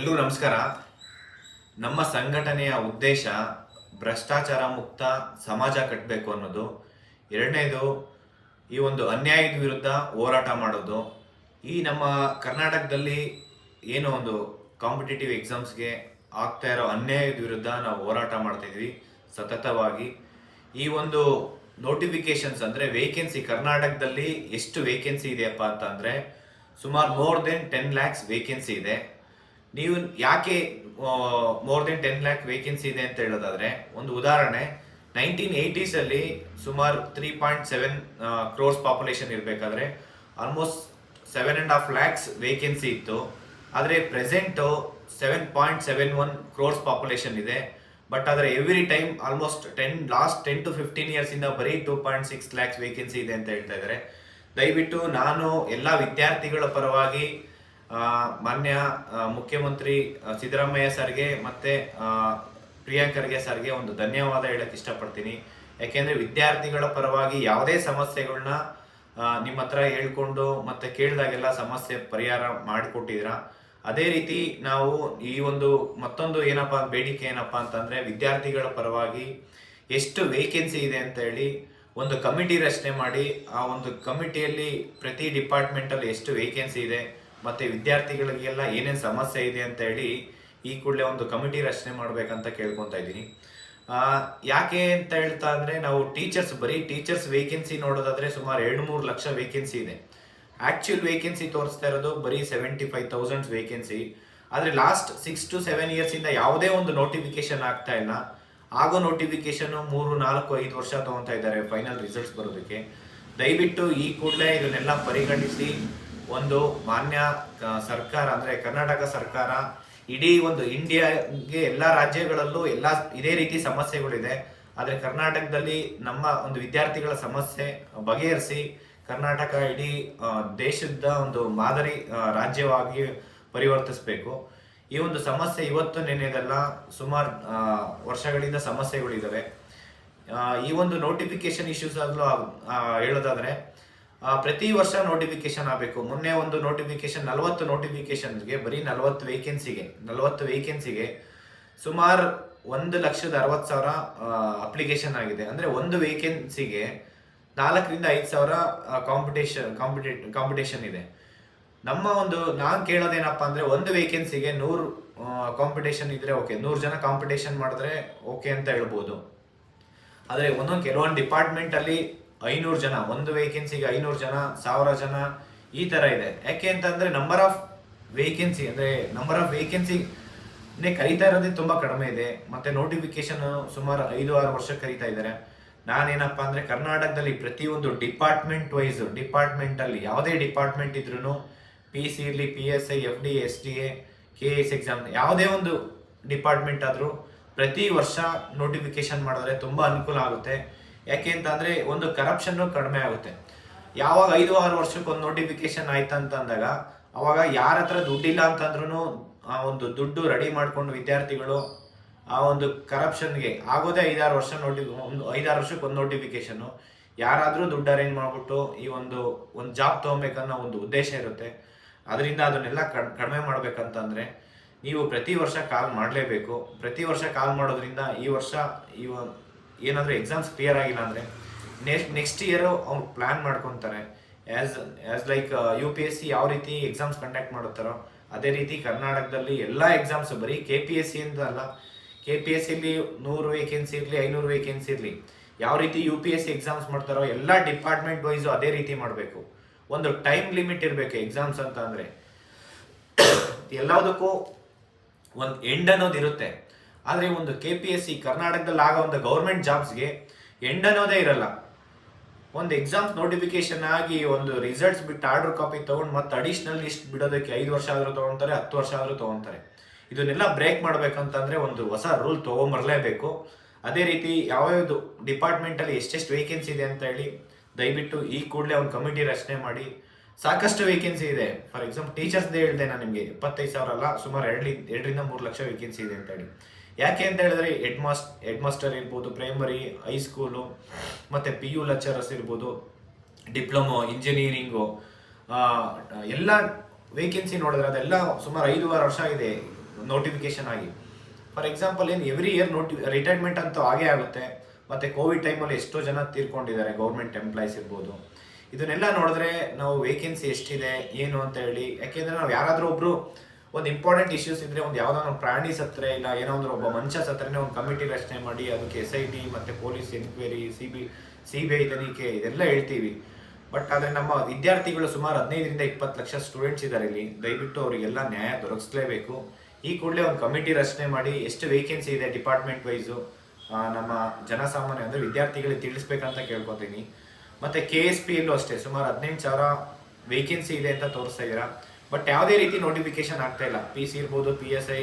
ಎಲ್ರಿಗೂ ನಮಸ್ಕಾರ. ನಮ್ಮ ಸಂಘಟನೆಯ ಉದ್ದೇಶ ಭ್ರಷ್ಟಾಚಾರ ಮುಕ್ತ ಸಮಾಜ ಕಟ್ಟಬೇಕು ಅನ್ನೋದು. ಎರಡನೇದು, ಈ ಒಂದು ಅನ್ಯಾಯದ ವಿರುದ್ಧ ಹೋರಾಟ ಮಾಡೋದು. ಈ ನಮ್ಮ ಕರ್ನಾಟಕದಲ್ಲಿ ಏನೋ ಒಂದು ಕಾಂಪಿಟೇಟಿವ್ ಎಕ್ಸಾಮ್ಸ್ಗೆ ಆಗ್ತಾ ಇರೋ ಅನ್ಯಾಯದ ವಿರುದ್ಧ ನಾವು ಹೋರಾಟ ಮಾಡ್ತಿದ್ವಿ ಸತತವಾಗಿ. ಈ ಒಂದು ನೋಟಿಫಿಕೇಶನ್ಸ್ ಅಂದರೆ ವೇಕೆನ್ಸಿ ಕರ್ನಾಟಕದಲ್ಲಿ ಎಷ್ಟು ವೇಕೆನ್ಸಿ ಇದೆಯಪ್ಪ ಅಂತ ಅಂದರೆ ಸುಮಾರು more than ten lakhs vacancy ಇದೆ. ನೀವು ಯಾಕೆ more than ten lakh vacancy ಇದೆ ಅಂತ ಹೇಳೋದಾದ್ರೆ, ಒಂದು ಉದಾಹರಣೆ ನೈನ್ಟೀನ್ ಏಯ್ಟೀಸ್ ಅಲ್ಲಿ ಸುಮಾರು three point seven crores population ಇರಬೇಕಾದ್ರೆ almost seven and half lakhs vacancy ಇತ್ತು. ಆದರೆ present seven point seven one crores population ಇದೆ. ಬಟ್ ಆದರೆ every time almost ten last ten to fifteen years ಇಂದ ಬರೀ two point six lakhs vacancy ಇದೆ ಅಂತ ಹೇಳ್ತಾ ಇದ್ದಾರೆ. ದಯವಿಟ್ಟು ನಾನು ಎಲ್ಲ ವಿದ್ಯಾರ್ಥಿಗಳ ಪರವಾಗಿ ಮಾನ್ಯ ಮುಖ್ಯಮಂತ್ರಿ ಸಿದ್ದರಾಮಯ್ಯ ಸರ್ಗೆ ಮತ್ತೆ ಪ್ರಿಯಾಂಕ್ ಖರ್ಗೆ ಸರ್ಗೆ ಒಂದು ಧನ್ಯವಾದ ಹೇಳಕ್ ಇಷ್ಟಪಡ್ತೀನಿ. ಯಾಕೆಂದರೆ ವಿದ್ಯಾರ್ಥಿಗಳ ಪರವಾಗಿ ಯಾವುದೇ ಸಮಸ್ಯೆಗಳನ್ನ ನಿಮ್ಮ ಹತ್ರ ಹೇಳ್ಕೊಂಡು ಮತ್ತೆ ಕೇಳಿದಾಗೆಲ್ಲ ಸಮಸ್ಯೆ ಪರಿಹಾರ ಮಾಡಿಕೊಟ್ಟಿದ್ದೀರಾ. ಅದೇ ರೀತಿ ನಾವು ಈ ಒಂದು ಮತ್ತೊಂದು ಏನಪ್ಪಾ, ಬೇಡಿಕೆ ಏನಪ್ಪಾ ಅಂತಂದ್ರೆ ವಿದ್ಯಾರ್ಥಿಗಳ ಪರವಾಗಿ ಎಷ್ಟು ವೇಕೆನ್ಸಿ ಇದೆ ಅಂತ ಹೇಳಿ ಒಂದು ಕಮಿಟಿ ರಚನೆ ಮಾಡಿ, ಆ ಒಂದು ಕಮಿಟಿಯಲ್ಲಿ ಪ್ರತಿ ಡಿಪಾರ್ಟ್ಮೆಂಟ್ ಅಲ್ಲಿ ಎಷ್ಟು ವೇಕೆನ್ಸಿ ಇದೆ ಮತ್ತೆ ವಿದ್ಯಾರ್ಥಿಗಳಿಗೆಲ್ಲ ಏನೇನು ಸಮಸ್ಯೆ ಇದೆ ಅಂತ ಹೇಳಿ ಈ ಕೂಡಲೇ ಒಂದು ಕಮಿಟಿ ರಚನೆ ಮಾಡಬೇಕಂತ ಕೇಳ್ಕೊತಾ ಇದ್ದೀನಿ. ಯಾಕೆ ಅಂತ ಹೇಳ್ತಾ ಅಂದ್ರೆ ನಾವು ಟೀಚರ್ಸ್, ಬರೀ ಟೀಚರ್ಸ್ ವೇಕೆನ್ಸಿ ನೋಡೋದಾದ್ರೆ ಸುಮಾರು ಎರಡು ಮೂರು ಲಕ್ಷ ವೇಕೆನ್ಸಿ ಇದೆ. ಆಕ್ಚುಯಲ್ ವೇಕೆನ್ಸಿ ತೋರಿಸ್ತಾ ಇರೋದು ಬರೀ ಸೆವೆಂಟಿ ಫೈವ್ ತೌಸಂಡ್ ವೇಕೆನ್ಸಿ ಆದ್ರೆ last six to seven years ಇಂದ ಯಾವುದೇ ಒಂದು ನೋಟಿಫಿಕೇಶನ್ ಆಗ್ತಾ ಇಲ್ಲ. ಆಗೋ ನೋಟಿಫಿಕೇಶನ್ ಮೂರು, ನಾಲ್ಕು, ಐದು ವರ್ಷ ತಗೊಂತ ಇದ್ದಾರೆ ಫೈನಲ್ ರಿಸಲ್ಟ್ಸ್ ಬರೋದಕ್ಕೆ. ದಯವಿಟ್ಟು ಈ ಕೂಡಲೇ ಇದನ್ನೆಲ್ಲ ಪರಿಗಣಿಸಿ ಒಂದು ಮಾನ್ಯ ಸರ್ಕಾರ ಅಂದ್ರೆ ಕರ್ನಾಟಕ ಸರ್ಕಾರ ಇಡೀ ಒಂದು ಇಂಡಿಯಾಗೆ ಎಲ್ಲ ರಾಜ್ಯಗಳಲ್ಲೂ ಎಲ್ಲ ಇದೇ ರೀತಿ ಸಮಸ್ಯೆಗಳಿದೆ. ಆದರೆ ಕರ್ನಾಟಕದಲ್ಲಿ ನಮ್ಮ ಒಂದು ವಿದ್ಯಾರ್ಥಿಗಳ ಸಮಸ್ಯೆ ಬಗೆಹರಿಸಿ ಕರ್ನಾಟಕ ಇಡೀ ದೇಶದ ಒಂದು ಮಾದರಿ ರಾಜ್ಯವಾಗಿ ಪರಿವರ್ತಿಸಬೇಕು. ಈ ಒಂದು ಸಮಸ್ಯೆ ಇವತ್ತು ನೆನೆದಲ್ಲ ಸುಮಾರು ವರ್ಷಗಳಿಂದ ಸಮಸ್ಯೆಗಳಿದ್ದಾವೆ ಈ ಒಂದು ನೋಟಿಫಿಕೇಶನ್ ಇಶ್ಯೂಸ್ ಆಗಲು ಹೇಳೋದಾದ್ರೆ ಪ್ರತಿ ವರ್ಷ ನೋಟಿಫಿಕೇಶನ್ ಆಗಬೇಕು. ಮೊನ್ನೆ ಒಂದು ನೋಟಿಫಿಕೇಶನ್ ನಲವತ್ತು ನೋಟಿಫಿಕೇಶನ್ಗೆ ಬರೀ ನಲವತ್ತು ವೇಕೆನ್ಸಿಗೆ ನಲವತ್ತು ವೇಕೆನ್ಸಿಗೆ ಸುಮಾರು ಒಂದು ಲಕ್ಷದ ಅರವತ್ತು ಸಾವಿರ ಅಪ್ಲಿಕೇಶನ್ ಆಗಿದೆ. ಅಂದರೆ ಒಂದು ವೇಕೆನ್ಸಿಗೆ ನಾಲ್ಕರಿಂದ ಐದು ಸಾವಿರ ಕಾಂಪಿಟೇಷನ್ ಕಾಂಪಿಟೇ ಕಾಂಪಿಟೇಷನ್ ಇದೆ. ನಮ್ಮ ಒಂದು, ನಾನು ಕೇಳೋದೇನಪ್ಪ ಅಂದರೆ ಒಂದು ವೇಕೆನ್ಸಿಗೆ ನೂರು ಕಾಂಪಿಟೇಷನ್ ಇದ್ದರೆ ಓಕೆ ನೂರು ಜನ ಕಾಂಪಿಟೇಷನ್ ಮಾಡಿದ್ರೆ ಓಕೆ ಅಂತ ಹೇಳ್ಬೋದು. ಆದರೆ ಒಂದೊಂದು ಕೆಲವೊಂದು ಡಿಪಾರ್ಟ್ಮೆಂಟ್ ಅಲ್ಲಿ ಐನೂರು ಜನ, ಒಂದು ವೇಕೆನ್ಸಿಗೆ ಐನೂರು ಜನ, ಸಾವಿರ ಜನ, ಈ ತರ ಇದೆ. ಯಾಕೆ ಅಂತಂದರೆ ನಂಬರ್ ಆಫ್ ವೇಕೆನ್ಸಿ ಅಂದ್ರೆ ನಂಬರ್ ಆಫ್ ವೇಕೆನ್ಸಿ ಕರೀತಾ ಇರೋದೇ ತುಂಬಾ ಕಡಿಮೆ ಇದೆ. ಮತ್ತೆ ನೋಟಿಫಿಕೇಶನ್ ಸುಮಾರು ಐದು, ಆರು ವರ್ಷ ಕರೀತಾ ಇದ್ದಾರೆ. ನಾನೇನಪ್ಪ ಅಂದ್ರೆ ಕರ್ನಾಟಕದಲ್ಲಿ ಪ್ರತಿಯೊಂದು ಡಿಪಾರ್ಟ್ಮೆಂಟ್ ವೈಸ್ ಡಿಪಾರ್ಟ್ಮೆಂಟ್ ಅಲ್ಲಿ ಯಾವುದೇ ಡಿಪಾರ್ಟ್ಮೆಂಟ್ ಇದ್ರೂ ಪಿ ಸಿ ಇರಲಿ P S I F D S D A K S exam ಯಾವುದೇ ಒಂದು ಡಿಪಾರ್ಟ್ಮೆಂಟ್ ಆದರೂ ಪ್ರತಿ ವರ್ಷ ನೋಟಿಫಿಕೇಶನ್ ಮಾಡಿದ್ರೆ ತುಂಬಾ ಅನುಕೂಲ ಆಗುತ್ತೆ. ಯಾಕೆ ಅಂತಂದ್ರೆ ಒಂದು ಕರಪ್ಷನ್ ಕಡಿಮೆ ಆಗುತ್ತೆ. ಯಾವಾಗ ಐದು ಆರು ವರ್ಷಕ್ಕೆ ಒಂದು ನೋಟಿಫಿಕೇಶನ್ ಆಯ್ತು ಅಂತ ಅಂದಾಗ ಅವಾಗ ಯಾರ ಹತ್ರ ದುಡ್ಡಿಲ್ಲ ಅಂತಂದ್ರೂ ಆ ಒಂದು ದುಡ್ಡು ರೆಡಿ ಮಾಡ್ಕೊಂಡು ವಿದ್ಯಾರ್ಥಿಗಳು ಆ ಒಂದು ಕರಪ್ಷನ್ಗೆ ಆಗೋದೇ ಐದಾರು ವರ್ಷ ನೋಟಿ, ಒಂದು ಐದಾರು ವರ್ಷಕ್ಕೆ ಒಂದು ನೋಟಿಫಿಕೇಶನ್ ಯಾರಾದರೂ ದುಡ್ಡು ಅರೇಂಜ್ ಮಾಡಿಬಿಟ್ಟು ಈ ಒಂದು ಒಂದು ಜಾಬ್ ತೊಗೊಬೇಕನ್ನೋ ಒಂದು ಉದ್ದೇಶ ಇರುತ್ತೆ. ಅದರಿಂದ ಅದನ್ನೆಲ್ಲ ಕಡ್- ಕಡಿಮೆ ಮಾಡಬೇಕಂತಂದರೆ ನೀವು ಪ್ರತಿ ವರ್ಷ ಕಾಲ್ ಮಾಡಲೇಬೇಕು. ಪ್ರತಿ ವರ್ಷ ಕಾಲ್ ಮಾಡೋದ್ರಿಂದ ಈ ವರ್ಷ ಈ ಏನಾದರೂ ಎಕ್ಸಾಮ್ಸ್ ಕ್ಲಿಯರ್ ಆಗಿಲ್ಲ ಅಂದರೆ ನೆಕ್ಸ್ಟ್ ನೆಕ್ಸ್ಟ್ ಇಯರು ಅವ್ರು ಪ್ಲ್ಯಾನ್ ಮಾಡ್ಕೊತಾರೆ. As as like U P S C ಯಾವ ರೀತಿ ಎಕ್ಸಾಮ್ಸ್ ಕಂಡಕ್ಟ್ ಮಾಡುತ್ತಾರೋ, ಅದೇ ರೀತಿ ಕರ್ನಾಟಕದಲ್ಲಿ ಎಲ್ಲ ಎಕ್ಸಾಮ್ಸ್ ಬರೀ ಕೆ ಪಿ ಎಸ್ ಸಿ ಅಂತ ಅಲ್ಲ ಕೆ ಪಿ ಎಸ್ ಸಿಲಿ ನೂರು ವೇಕೆನ್ಸಿ ಇರಲಿ, ಐನೂರು ವೇಕೆನ್ಸಿ ಇರಲಿ, ಯಾವ ರೀತಿ U P S C exams ಮಾಡ್ತಾರೋ, ಎಲ್ಲ ಡಿಪಾರ್ಟ್ಮೆಂಟ್ ವೈಸು ಅದೇ ರೀತಿ ಮಾಡಬೇಕು. ಒಂದು ಟೈಮ್ ಲಿಮಿಟ್ ಇರಬೇಕು ಎಕ್ಸಾಮ್ಸ್ ಅಂತ ಅಂದರೆ. ಎಲ್ಲದಕ್ಕೂ ಒಂದು ಎಂಡ್ ಅನ್ನೋದು ಇರುತ್ತೆ. ಆದರೆ ಒಂದು ಕೆ ಪಿ ಎಸ್ ಸಿ ಕರ್ನಾಟಕದಲ್ಲಿ ಆಗೋ ಒಂದು ಗೌರ್ಮೆಂಟ್ ಜಾಬ್ಸ್ಗೆ ಎಂಡ್ ಅನ್ನೋದೇ ಇರಲ್ಲ. ಒಂದು ಎಕ್ಸಾಮ್ಸ್ ನೋಟಿಫಿಕೇಶನ್ ಆಗಿ ಒಂದು ರಿಸಲ್ಟ್ಸ್ ಬಿಟ್ಟು ಆರ್ಡರ್ ಕಾಪಿ ತಗೊಂಡು ಮತ್ತೆ ಅಡಿಷನಲ್ ಲಿಸ್ಟ್ ಬಿಡೋದಕ್ಕೆ ಐದು ವರ್ಷ ಆದರೂ ತಗೊಂತಾರೆ, ಹತ್ತು ವರ್ಷ ಆದರೂ ತಗೊಂತಾರೆ. ಇದನ್ನೆಲ್ಲ ಬ್ರೇಕ್ ಮಾಡಬೇಕಂತಂದರೆ ಒಂದು ಹೊಸ ರೂಲ್ ತೊಗೊಂಬರಲೇಬೇಕು. ಅದೇ ರೀತಿ ಯಾವ್ಯಾವ್ದು ಡಿಪಾರ್ಟ್ಮೆಂಟಲ್ಲಿ ಎಷ್ಟೆಷ್ಟು ವೇಕೆನ್ಸಿ ಇದೆ ಅಂತ ಹೇಳಿ ದಯವಿಟ್ಟು ಈ ಕೂಡಲೇ ಒಂದು ಕಮಿಟಿ ರಚನೆ ಮಾಡಿ. ಸಾಕಷ್ಟು ವೇಕೆನ್ಸಿ ಇದೆ. ಫಾರ್ ಎಕ್ಸಾಂಪಲ್ ಟೀಚರ್ಸ್ದೇ ಹೇಳಿದೆ ನಾನು ನಿಮಗೆ ಇಪ್ಪತ್ತೈದು ಸಾವಿರ ಅಲ್ಲ, ಸುಮಾರು ಎರಡು ಎರಡರಿಂದ ಮೂರು ಲಕ್ಷ ವೇಕೆನ್ಸಿ ಇದೆ ಅಂತ ಹೇಳಿ. ಯಾಕೆ ಅಂತ ಹೇಳಿದ್ರೆ ಹೆಡ್ ಮಾಸ್ ಹೆಡ್ ಮಾಸ್ಟರ್ ಇರ್ಬೋದು ಪ್ರೈಮರಿ ಹೈಸ್ಕೂಲು ಮತ್ತೆ ಪಿ ಯು ಲೆಕ್ಚರರ್ಸ್ ಇರ್ಬೋದು ಡಿಪ್ಲೊಮೊ ಇಂಜಿನಿಯರಿಂಗು ಎಲ್ಲ ವೇಕೆನ್ಸಿ ನೋಡಿದ್ರೆ ಅದೆಲ್ಲ ಸುಮಾರು ಐದೂವರೆ ವರ್ಷ ಇದೆ ನೋಟಿಫಿಕೇಶನ್ ಆಗಿ. ಫಾರ್ ಎಕ್ಸಾಂಪಲ್ ಏನು ಎವ್ರಿ ಇಯರ್ ನೋಟಿ ರಿಟೈರ್ಮೆಂಟ್ ಅಂತೂ ಆಗೇ ಆಗುತ್ತೆ. ಮತ್ತು ಕೋವಿಡ್ ಟೈಮಲ್ಲಿ ಎಷ್ಟೋ ಜನ ತೀರ್ಕೊಂಡಿದ್ದಾರೆ ಗೌರ್ಮೆಂಟ್ ಎಂಪ್ಲಾಯ್ಸ್ ಇರ್ಬೋದು. ಇದನ್ನೆಲ್ಲ ನೋಡಿದ್ರೆ ನಾವು ವೇಕೆನ್ಸಿ ಎಷ್ಟಿದೆ, ಏನು ಅಂತ ಹೇಳಿ, ಯಾಕೆಂದ್ರೆ ನಾವು ಯಾರಾದರೂ ಒಬ್ರು ಒಂದು ಇಂಪಾರ್ಟೆಂಟ್ ಇಶ್ಯೂಸ್ ಇದ್ರೆ ಒಂದು ಯಾವ್ದೋ ಒಂದು ಪ್ರಾಣಿ ಸತ್ರೆ ಇಲ್ಲ ಏನೋ ಒಬ್ಬ ಮನುಷ್ಯ ಸತ್ತರೆ ಒಂದು ಕಮಿಟಿ ರಚನೆ ಮಾಡಿ ಅದಕ್ಕೆ ಎಸ್ ಐ ಟಿ ಮತ್ತೆ police enquiry C B C B I ತನಿಖೆ ಇದೆಲ್ಲ ಹೇಳ್ತೀವಿ. ಬಟ್ ಆದರೆ ನಮ್ಮ ವಿದ್ಯಾರ್ಥಿಗಳು ಸುಮಾರು ಹದಿನೈದರಿಂದ ಇಪ್ಪತ್ತು ಲಕ್ಷ ಸ್ಟೂಡೆಂಟ್ಸ್ ಇದ್ದಾರೆ ಇಲ್ಲಿ. ದಯವಿಟ್ಟು ಅವರಿಗೆಲ್ಲ ನ್ಯಾಯ ದೊರಕಿಸಲೇಬೇಕು. ಈ ಕೂಡಲೇ ಒಂದು ಕಮಿಟಿ ರಚನೆ ಮಾಡಿ ಎಷ್ಟು ವೇಕೆನ್ಸಿ ಇದೆ ಡಿಪಾರ್ಟ್ಮೆಂಟ್ ವೈಸು ನಮ್ಮ ಜನಸಾಮಾನ್ಯ ಅಂದರೆ ವಿದ್ಯಾರ್ಥಿಗಳಿಗೆ ತಿಳಿಸ್ಬೇಕಂತ ಕೇಳ್ಕೊತೀನಿ. ಮತ್ತೆ ಕೆ ಎಸ್ ಪಿ ಯಲ್ಲೂ ಅಷ್ಟೇ ಸುಮಾರು ಹದಿನೆಂಟು ಸಾವಿರ ವೇಕೆನ್ಸಿ ಇದೆ ಅಂತ ತೋರಿಸ್ತಾ ಇದ್ದೀರಾ? ಬಟ್ ಯಾವುದೇ ರೀತಿ ನೋಟಿಫಿಕೇಶನ್ ಆಗ್ತಾ ಇಲ್ಲ. ಪಿ ಸಿ ಇರ್ಬೋದು ಪಿ ಎಸ್ ಐ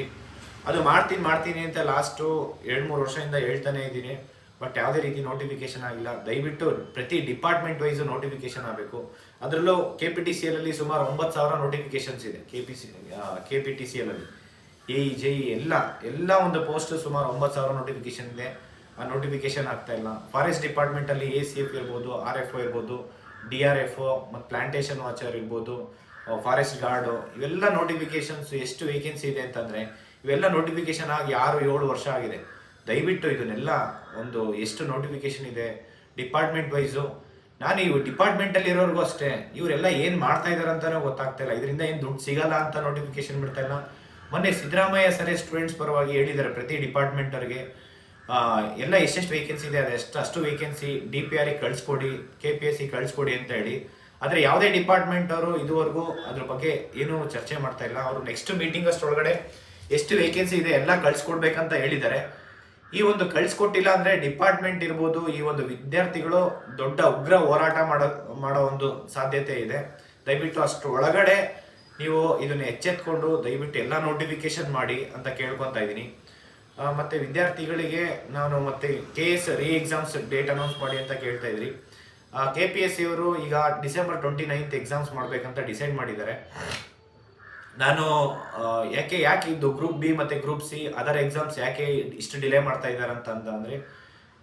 ಅದು ಮಾಡ್ತೀನಿ ಮಾಡ್ತೀನಿ ಅಂತ ಲಾಸ್ಟು ಎರಡು, ಮೂರು ವರ್ಷದಿಂದ ಹೇಳ್ತಾನೆ ಇದ್ದೀನಿ. ಬಟ್ ಯಾವುದೇ ರೀತಿ ನೋಟಿಫಿಕೇಶನ್ ಆಗಿಲ್ಲ. ದಯವಿಟ್ಟು ಪ್ರತಿ ಡಿಪಾರ್ಟ್ಮೆಂಟ್ ವೈಸ್ ನೋಟಿಫಿಕೇಶನ್ ಆಗಬೇಕು. ಅದರಲ್ಲೂ K P T C L ಅಲ್ಲಿ ಸುಮಾರು ಒಂಬತ್ತು ಸಾವಿರ ನೋಟಿಫಿಕೇಶನ್ಸ್ ಇದೆ. K P C K P T C L A E J E ಎಲ್ಲ ಎಲ್ಲ ಒಂದು ಪೋಸ್ಟ್ ಸುಮಾರು ಒಂಬತ್ತು ಸಾವಿರ ನೋಟಿಫಿಕೇಶನ್ ಇದೆ. ಆ ನೋಟಿಫಿಕೇಶನ್ ಆಗ್ತಾ ಇಲ್ಲ. ಫಾರೆಸ್ಟ್ ಡಿಪಾರ್ಟ್ಮೆಂಟಲ್ಲಿ ಎ ಸಿ ಎಫ್ ಇರ್ಬೋದು ಆರ್ ಎಫ್ ಒ ಇರ್ಬೋದು ಡಿ ಆರ್ ಎಫ್ ಒ ಮತ್ತು ಪ್ಲಾಂಟೇಶನ್ ವಾಚರ್ ಇರ್ಬೋದು. ಫಾರೆಸ್ಟ್ ಗಾರ್ಡು ಇವೆಲ್ಲ ನೋಟಿಫಿಕೇಶನ್ಸ್ ಎಷ್ಟು ವೇಕೆನ್ಸಿ ಇದೆ ಅಂತಂದರೆ, ಇವೆಲ್ಲ ನೋಟಿಫಿಕೇಶನ್ ಆಗಿ ಆರು, ಏಳು ವರ್ಷ ಆಗಿದೆ. ದಯವಿಟ್ಟು ಇದನ್ನೆಲ್ಲ ಒಂದು ಎಷ್ಟು ನೋಟಿಫಿಕೇಶನ್ ಇದೆ ಡಿಪಾರ್ಟ್ಮೆಂಟ್ ವೈಸು ನಾನು ಇವು ಡಿಪಾರ್ಟ್ಮೆಂಟಲ್ಲಿ ಇರೋರ್ಗೂ ಅಷ್ಟೇ, ಇವರೆಲ್ಲ ಏನು ಮಾಡ್ತಾ ಇದ್ದಾರೆ ಅಂತಲೂ ಗೊತ್ತಾಗ್ತಾ ಇಲ್ಲ. ಇದರಿಂದ ಏನು ದುಡ್ಡು ಸಿಗಲ್ಲ ಅಂತ ನೋಟಿಫಿಕೇಶನ್ ಬಿಡ್ತಾ ಇಲ್ಲ. ಮೊನ್ನೆ ಸಿದ್ದರಾಮಯ್ಯ ಸರಿ ಸ್ಟೂಡೆಂಟ್ಸ್ ಪರವಾಗಿ ಹೇಳಿದ್ದಾರೆ ಪ್ರತಿ ಡಿಪಾರ್ಟ್ಮೆಂಟ್ ಅವ್ರಿಗೆ. ಎಲ್ಲ ಎಷ್ಟೆಷ್ಟು ವೇಕೆನ್ಸಿ ಇದೆ, ಅದೆಷ್ಟು, ಅಷ್ಟು ವೇಕೆನ್ಸಿ ಡಿ ಪಿ ಆರಿಗೆ ಕಳಿಸ್ಕೊಡಿ ಕೆ ಪಿ ಎಸ್ ಸಿ ಕಳಿಸ್ಕೊಡಿ ಅಂತ ಹೇಳಿ. ಆದರೆ ಯಾವುದೇ ಡಿಪಾರ್ಟ್ಮೆಂಟ್ ಅವರು ಇದುವರೆಗೂ ಅದ್ರ ಬಗ್ಗೆ ಏನು ಚರ್ಚೆ ಮಾಡ್ತಾ ಇಲ್ಲ. ಅವರು ನೆಕ್ಸ್ಟ್ ಮೀಟಿಂಗ್ ಅಷ್ಟೊಳಗಡೆ ಎಷ್ಟು ವೇಕೆನ್ಸಿ ಇದೆ ಎಲ್ಲ ಕಳಿಸ್ಕೊಡ್ಬೇಕಂತ ಹೇಳಿದ್ದಾರೆ. ಈ ಒಂದು ಕಳಿಸ್ಕೊಟ್ಟಿಲ್ಲ ಅಂದ್ರೆ ಡಿಪಾರ್ಟ್ಮೆಂಟ್ ಇರ್ಬೋದು, ಈ ಒಂದು ವಿದ್ಯಾರ್ಥಿಗಳು ದೊಡ್ಡ ಉಗ್ರ ಹೋರಾಟ ಮಾಡೋ ಮಾಡೋ ಒಂದು ಸಾಧ್ಯತೆ ಇದೆ. ದಯವಿಟ್ಟು ಅಷ್ಟು ಒಳಗಡೆ ನೀವು ಇದನ್ನ ಎಚ್ಚೆತ್ಕೊಂಡು ದಯವಿಟ್ಟು ಎಲ್ಲ ನೋಟಿಫಿಕೇಶನ್ ಮಾಡಿ ಅಂತ ಕೇಳ್ಕೊತಾ ಇದ್ದೀನಿ ಮತ್ತೆ ವಿದ್ಯಾರ್ಥಿಗಳಿಗೆ ನಾನು ಮತ್ತೆ K S re exams date announce ಮಾಡಿ ಅಂತ ಕೇಳ್ತಾ ಇದ್ರಿ. ಕೆ ಪಿ ಎಸ್ ಸಿಯವರು ಈಗ ಡಿಸೆಂಬರ್ ಟ್ವೆಂಟಿ ನೈನ್ತ್ ಎಕ್ಸಾಮ್ಸ್ ಮಾಡಬೇಕಂತ ಡಿಸೈಡ್ ಮಾಡಿದ್ದಾರೆ. ನಾನು ಯಾಕೆ ಯಾಕೆ ಇದು ಗ್ರೂಪ್ ಬಿ ಮತ್ತು ಗ್ರೂಪ್ ಸಿ ಅದರ್ ಎಕ್ಸಾಮ್ಸ್ ಯಾಕೆ ಇಷ್ಟು ಡಿಲೇ ಮಾಡ್ತಾ ಇದ್ದಾರೆ ಅಂತ ಅಂದ್ರೆ,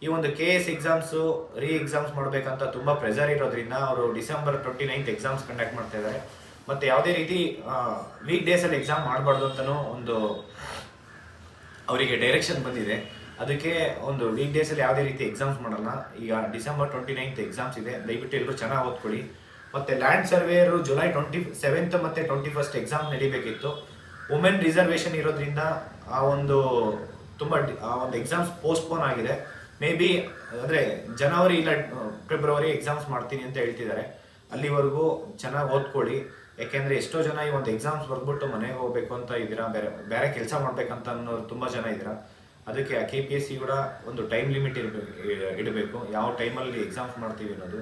ಈ ಒಂದು K S exams re exams ಮಾಡಬೇಕಂತ ತುಂಬ ಪ್ರೆಸರ್ ಇರೋದ್ರಿಂದ ಅವರು December twenty ninth exams conduct ಮಾಡ್ತಾ ಇದ್ದಾರೆ. ಮತ್ತು ಯಾವುದೇ ರೀತಿ ವೀಕ್ ಡೇಸಲ್ಲಿ ಎಕ್ಸಾಮ್ ಮಾಡಬಾರ್ದು ಅಂತಲೂ ಒಂದು ಅವರಿಗೆ ಡೈರೆಕ್ಷನ್ ಬಂದಿದೆ. ಅದಕ್ಕೆ ಒಂದು ವೀಕ್ ಡೇಸಲ್ಲಿ ಯಾವುದೇ ರೀತಿ ಎಕ್ಸಾಮ್ಸ್ ಮಾಡಲ್ಲ. ಈಗ ಡಿಸೆಂಬರ್ ಟ್ವೆಂಟಿ ನೈನ್ತ್ ಎಕ್ಸಾಮ್ಸ್ ಇದೆ. ದಯವಿಟ್ಟು ಎಲ್ಲರೂ ಚೆನ್ನಾಗಿ ಓದ್ಕೊಳ್ಳಿ. ಮತ್ತೆ land surveyor July twenty seventh ಮತ್ತೆ ಟ್ವೆಂಟಿ ಫಸ್ಟ್ ಎಕ್ಸಾಮ್ ನಡಿಬೇಕಿತ್ತು. ವುಮೆನ್ ರಿಸರ್ವೇಷನ್ ಇರೋದ್ರಿಂದ ಆ ಒಂದು ತುಂಬ ಆ ಒಂದು ಎಕ್ಸಾಮ್ಸ್ ಪೋಸ್ಟ್ಪೋನ್ ಆಗಿದೆ. ಮೇ ಬಿ ಅಂದರೆ ಜನವರಿ ಇಲ್ಲ ಫೆಬ್ರವರಿ ಎಕ್ಸಾಮ್ಸ್ ಮಾಡ್ತೀನಿ ಅಂತ ಹೇಳ್ತಿದ್ದಾರೆ. ಅಲ್ಲಿವರೆಗೂ ಚೆನ್ನಾಗಿ ಓದ್ಕೊಳ್ಳಿ. ಯಾಕೆಂದ್ರೆ ಎಷ್ಟೋ ಜನ ಈ ಒಂದು ಎಕ್ಸಾಮ್ಸ್ ಬರ್ದ್ಬಿಟ್ಟು ಮನೆಗೆ ಹೋಗ್ಬೇಕು ಅಂತ ಇದ್ದೀರಾ. ಬೇರೆ ಬೇರೆ ಕೆಲಸ ಮಾಡ್ಬೇಕಂತ ಅನ್ನೋರು ತುಂಬ ಜನ ಇದ್ದೀರಾ. ಅದಕ್ಕೆ ಕೆ ಪಿ ಎಸ್ ಸಿ ಕೂಡ ಒಂದು ಟೈಮ್ ಲಿಮಿಟ್ ಇರಬೇಕು ಇಡಬೇಕು. ಯಾವ ಟೈಮಲ್ಲಿ ಎಕ್ಸಾಮ್ಸ್ ಮಾಡ್ತೀವಿ ಅನ್ನೋದು.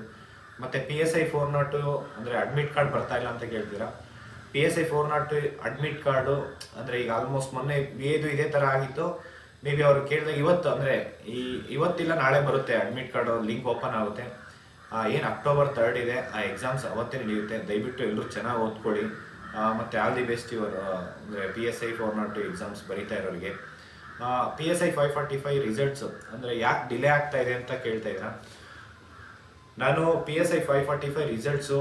ಮತ್ತು P S I four not ಅಂದರೆ ಅಡ್ಮಿಟ್ ಕಾರ್ಡ್ ಬರ್ತಾ ಇಲ್ಲ ಅಂತ ಕೇಳ್ತೀರಾ? P S I four not admit card ಅಂದರೆ ಈಗ ಆಲ್ಮೋಸ್ಟ್ ಮೊನ್ನೆ ಎದು ಇದೇ ಥರ ಆಗಿತ್ತು. ಮೇ ಬಿ ಅವ್ರು ಕೇಳಿದಾಗ ಇವತ್ತು ಅಂದರೆ ಈ ಇವತ್ತಿಲ್ಲ, ನಾಳೆ ಬರುತ್ತೆ ಅಡ್ಮಿಟ್ ಕಾರ್ಡು ಲಿಂಕ್ ಓಪನ್ ಆಗುತ್ತೆ. ಏನು ಅಕ್ಟೋಬರ್ ತರ್ಡ್ ಇದೆ, ಆ ಎಕ್ಸಾಮ್ಸ್ ಅವತ್ತೇ ನಡೆಯುತ್ತೆ. ದಯವಿಟ್ಟು ಎಲ್ಲರೂ ಚೆನ್ನಾಗಿ ಓದ್ಕೊಳ್ಳಿ. ಮತ್ತೆ ಆಲ್ ದಿ ಬೆಸ್ಟ್ ಇವರು ಅಂದರೆ P S I four not exams ಬರೀತಾ ಇರೋರಿಗೆ. P S I five forty five results ಅಂದರೆ ಯಾಕೆ ಡಿಲೇ ಆಗ್ತಾ ಇದೆ ಅಂತ ಕೇಳ್ತಾ ಇದ್ದೀರಾ? ನಾನು P S I five forty five results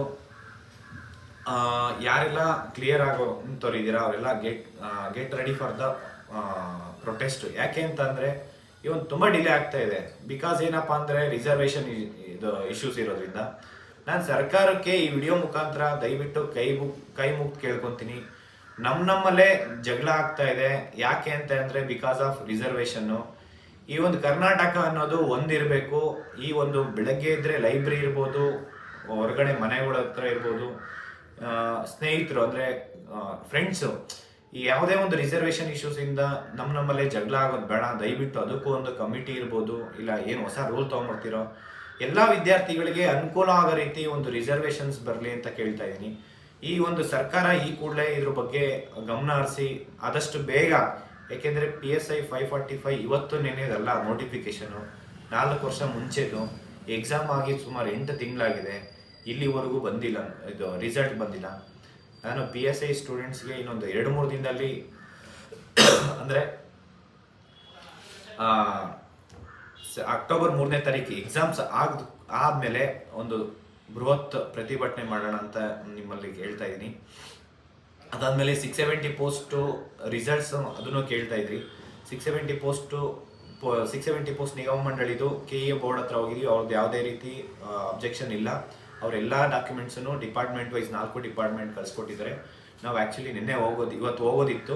ಯಾರೆಲ್ಲ ಕ್ಲಿಯರ್ ಆಗೋ ತೋರಿದ್ದೀರಾ? ಅವರೆಲ್ಲ get get ready for the protest ಯಾಕೆ ಅಂತಂದರೆ ಇವನ್ ತುಂಬ ಡಿಲೇ ಆಗ್ತಾ ಇದೆ. ಬಿಕಾಸ್ ಏನಪ್ಪ ಅಂದರೆ ರಿಸರ್ವೇಶನ್ ಇದು ಇಶ್ಯೂಸ್ ಇರೋದ್ರಿಂದ. ನಾನು ಸರ್ಕಾರಕ್ಕೆ ಈ ವಿಡಿಯೋ ಮುಖಾಂತರ ದಯವಿಟ್ಟು ಕೈ ಮುಗ್, ಕೈ ಮುಗ್ದು ಕೇಳ್ಕೊತೀನಿ. ನಮ್ಮ ನಮ್ಮಲ್ಲೇ ಜಗಳ ಆಗ್ತಾ ಇದೆ. ಯಾಕೆ ಅಂತ ಅಂದರೆ ಬಿಕಾಸ್ ಆಫ್ ರಿಸರ್ವೇಷನ್ನು ಈ ಒಂದು ಕರ್ನಾಟಕ ಅನ್ನೋದು ಒಂದಿರಬೇಕು. ಈ ಒಂದು ಬೆಳಗ್ಗೆ ಇದ್ರೆ ಲೈಬ್ರರಿ ಇರ್ಬೋದು, ಹೊರಗಡೆ ಮನೆಗಳ ಹತ್ರ ಇರ್ಬೋದು. ಸ್ನೇಹಿತರು ಅಂದರೆ ಫ್ರೆಂಡ್ಸು ಈ ಯಾವುದೇ ಒಂದು ರಿಸರ್ವೇಷನ್ ಇಶ್ಯೂಸಿಂದ ನಮ್ಮ ನಮ್ಮಲ್ಲೇ ಜಗಳ ಆಗೋದು ಬೇಡ. ದಯವಿಟ್ಟು ಅದಕ್ಕೂ ಒಂದು ಕಮಿಟಿ ಇರ್ಬೋದು. ಇಲ್ಲ, ಏನು ಹೊಸ ರೂಲ್ ತೊಗೊಂಬರ್ತಿರೋ. ಎಲ್ಲ ವಿದ್ಯಾರ್ಥಿಗಳಿಗೆ ಅನುಕೂಲ ಆಗೋ ರೀತಿ ಒಂದು ರಿಸರ್ವೇಷನ್ಸ್ ಬರಲಿ ಅಂತ ಕೇಳ್ತಾ ಇದ್ದೀನಿ ಈ ಒಂದು ಸರ್ಕಾರ ಈ ಕೂಡಲೇ ಇದ್ರ ಬಗ್ಗೆ ಗಮನ ಹರಿಸಿ ಆದಷ್ಟು ಬೇಗ, ಏಕೆಂದರೆ P S I five forty five ಇವತ್ತು ನೆನೆಯೋದಲ್ಲ ನೋಟಿಫಿಕೇಶನು ನಾಲ್ಕು ವರ್ಷ ಮುಂಚೆದು ಎಕ್ಸಾಮ್ ಆಗಿ ಸುಮಾರು ಎಂಟು ತಿಂಗಳಾಗಿದೆ. ಇಲ್ಲಿವರೆಗೂ ಬಂದಿಲ್ಲ, ಇದು ರಿಸಲ್ಟ್ ಬಂದಿಲ್ಲ. ನಾನು ಪಿ ಎಸ್ ಐ ಸ್ಟೂಡೆಂಟ್ಸ್ಗೆ ಇನ್ನೊಂದು ಎರಡು ಮೂರು ದಿನದಲ್ಲಿ ಅಂದರೆ ಅಕ್ಟೋಬರ್ ಮೂರನೇ ತಾರೀಕು ಎಕ್ಸಾಮ್ಸ್ ಆಗ, ಆದಮೇಲೆ ಒಂದು ಬೃಹತ್ ಪ್ರತಿಭಟನೆ ಮಾಡೋಣ ಅಂತ ನಿಮ್ಮಲ್ಲಿ ಹೇಳ್ತಾ ಇದ್ದೀನಿ. ಅದಾದಮೇಲೆ ಸಿಕ್ಸ್ ಸೆವೆಂಟಿ ಪೋಸ್ಟು ರಿಸಲ್ಟ್ಸ್ ಅದನ್ನು ಕೇಳ್ತಾ ಇದ್ರಿ. Six seventy post six seventy post ನಿಗಮ ಮಂಡಳಿದು ಕೆ ಎ ಬೋರ್ಡ್ ಹತ್ರ ಹೋಗಿದ್ವಿ. ಅವ್ರದ್ದು ಯಾವುದೇ ರೀತಿ ಅಬ್ಜೆಕ್ಷನ್ ಇಲ್ಲ. ಅವರೆಲ್ಲ ಡಾಕ್ಯುಮೆಂಟ್ಸನ್ನು ಡಿಪಾರ್ಟ್ಮೆಂಟ್ ವೈಸ್ ನಾಲ್ಕು ಡಿಪಾರ್ಟ್ಮೆಂಟ್ ಕಳಿಸ್ಕೊಟ್ಟಿದ್ದಾರೆ. ನಾವು ಆ್ಯಕ್ಚುಲಿ ನಿನ್ನೆ ಹೋಗೋದು, ಇವತ್ತು ಹೋಗೋದಿತ್ತು.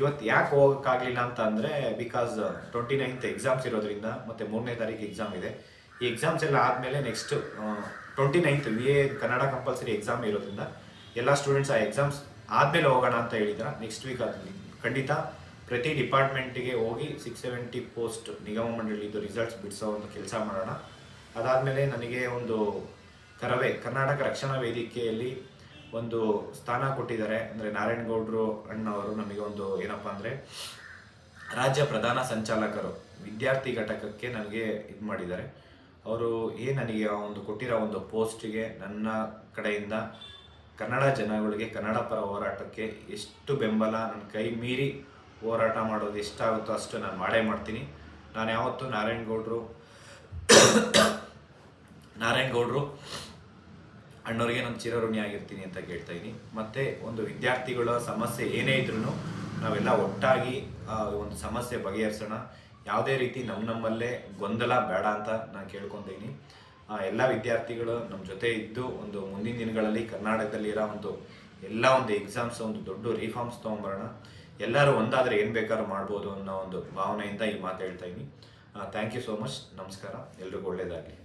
ಇವತ್ತು ಯಾಕೆ ಹೋಗೋಕ್ಕಾಗಲಿಲ್ಲ ಅಂತ ಅಂದರೆ ಬಿಕಾಸ್ ಟ್ವೆಂಟಿ ನೈನ್ತ್ ಎಕ್ಸಾಮ್ಸ್ ಇರೋದ್ರಿಂದ ಮತ್ತು ಮೂರನೇ ತಾರೀಕು ಎಕ್ಸಾಮ್ ಇದೆ. ಈ ಎಕ್ಸಾಮ್ಸ್ ಎಲ್ಲ ಆದಮೇಲೆ next twenty ninth V A Kannada compulsory exam ಇರೋದ್ರಿಂದ ಎಲ್ಲ ಸ್ಟೂಡೆಂಟ್ಸ್ ಆ ಎಕ್ಸಾಮ್ಸ್ ಆದಮೇಲೆ ಹೋಗೋಣ ಅಂತ ಹೇಳಿದ್ರೆ. ನೆಕ್ಸ್ಟ್ ವೀಕ್ ಅದು ಖಂಡಿತ ಪ್ರತಿ ಡಿಪಾರ್ಟ್ಮೆಂಟಿಗೆ ಹೋಗಿ ಸಿಕ್ಸ್ ಸೆವೆಂಟಿ ಪೋಸ್ಟ್ ನಿಗಮ ಮಂಡಳಿದು ರಿಸಲ್ಟ್ಸ್ ಬಿಡಿಸೋ ಒಂದು ಕೆಲಸ ಮಾಡೋಣ. ಅದಾದಮೇಲೆ ನನಗೆ ಒಂದು ಕರವೇ, ಕರ್ನಾಟಕ ರಕ್ಷಣಾ ವೇದಿಕೆಯಲ್ಲಿ ಒಂದು ಸ್ಥಾನ ಕೊಟ್ಟಿದ್ದಾರೆ. ಅಂದರೆ ನಾರಾಯಣಗೌಡರು ಅಣ್ಣವರು ನಮಗೆ ಒಂದು ಏನಪ್ಪ ಅಂದರೆ ರಾಜ್ಯ ಪ್ರಧಾನ ಸಂಚಾಲಕರು, ವಿದ್ಯಾರ್ಥಿ ಘಟಕಕ್ಕೆ ನನಗೆ ಇದು ಮಾಡಿದ್ದಾರೆ. ಅವರು ಏ ನನಗೆ ಆ ಒಂದು ಕೊಟ್ಟಿರೋ ಒಂದು ಪೋಸ್ಟಿಗೆ ನನ್ನ ಕಡೆಯಿಂದ ಕನ್ನಡ ಜನಗಳಿಗೆ, ಕನ್ನಡ ಪರ ಹೋರಾಟಕ್ಕೆ ಎಷ್ಟು ಬೆಂಬಲ ನನ್ನ ಕೈ ಮೀರಿ ಹೋರಾಟ ಮಾಡೋದು ಎಷ್ಟಾಗುತ್ತೋ ಅಷ್ಟು ನಾನು ಮಾಡೇ ಮಾಡ್ತೀನಿ. ನಾನು ಯಾವತ್ತೂ ನಾರಾಯಣಗೌಡರು ನಾರಾಯಣಗೌಡರು ಅಣ್ಣವ್ರಿಗೆ ನಾನು ಚಿರಋಣಿ ಆಗಿರ್ತೀನಿ ಅಂತ ಕೇಳ್ತಾ ಇದ್ದೀನಿ. ಮತ್ತು ಒಂದು ವಿದ್ಯಾರ್ಥಿಗಳ ಸಮಸ್ಯೆ ಏನೇ ಇದ್ರೂ ನಾವೆಲ್ಲ ಒಟ್ಟಾಗಿ ಒಂದು ಸಮಸ್ಯೆ ಬಗೆಹರಿಸೋಣ. ಯಾವುದೇ ರೀತಿ ನಮ್ಮ ನಮ್ಮಲ್ಲೇ ಗೊಂದಲ ಬೇಡ ಅಂತ ನಾನು ಕೇಳ್ಕೊತೀನಿ. ಎಲ್ಲ ವಿದ್ಯಾರ್ಥಿಗಳು ನಮ್ಮ ಜೊತೆ ಇದ್ದು ಒಂದು ಮುಂದಿನ ದಿನಗಳಲ್ಲಿ ಕರ್ನಾಟಕದಲ್ಲಿ ಇರೋ ಒಂದು ಎಲ್ಲ ಒಂದು ಎಕ್ಸಾಮ್ಸ್ ಒಂದು ದೊಡ್ಡ ರಿಫಾರ್ಮ್ಸ್ ತೊಗೊಂಬರೋಣ. ಎಲ್ಲರೂ ಒಂದಾದರೆ ಏನು ಬೇಕಾದ್ರೂ ಮಾಡ್ಬೋದು ಅನ್ನೋ ಒಂದು ಭಾವನೆಯಿಂದ ಈ ಮಾತು ಹೇಳ್ತಾ ಇದ್ದೀನಿ ಥ್ಯಾಂಕ್ ಯು ಸೋ ಮಚ್ ನಮಸ್ಕಾರ. ಎಲ್ರಿಗೂ ಒಳ್ಳೆಯದಾಗಲಿ